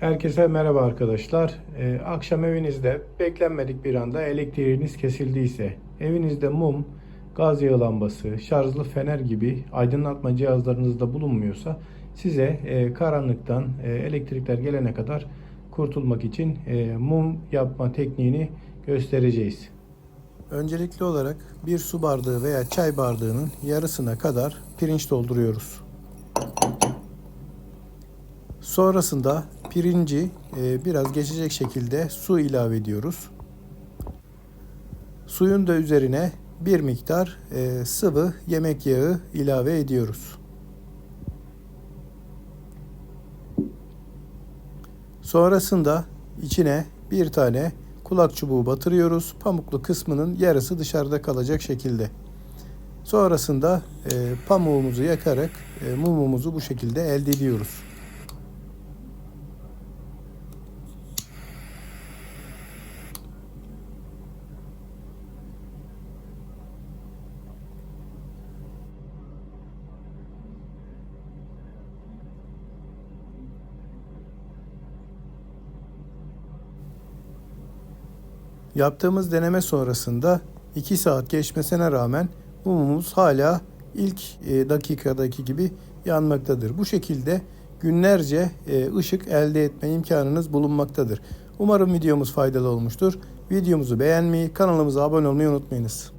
Herkese merhaba arkadaşlar. Ee, akşam evinizde beklenmedik bir anda elektriğiniz kesildiyse, evinizde mum, gaz yağı lambası, şarjlı fener gibi aydınlatma cihazlarınızda bulunmuyorsa size e, karanlıktan e, elektrikler gelene kadar kurtulmak için e, mum yapma tekniğini göstereceğiz. Öncelikli olarak bir su bardağı veya çay bardağının yarısına kadar pirinç dolduruyoruz. Sonrasında pirinci e, biraz geçecek şekilde su ilave ediyoruz. Suyun da üzerine bir miktar e, sıvı yemek yağı ilave ediyoruz. Sonrasında içine bir tane kulak çubuğu batırıyoruz. Pamuklu kısmının yarısı dışarıda kalacak şekilde. Sonrasında e, pamuğumuzu yakarak e, mumumuzu bu şekilde elde ediyoruz. Yaptığımız deneme sonrasında 2 saat geçmesine rağmen mumumuz hala ilk e, dakikadaki gibi yanmaktadır. Bu şekilde günlerce e, ışık elde etme imkanınız bulunmaktadır. Umarım videomuz faydalı olmuştur. Videomuzu beğenmeyi, kanalımıza abone olmayı unutmayınız.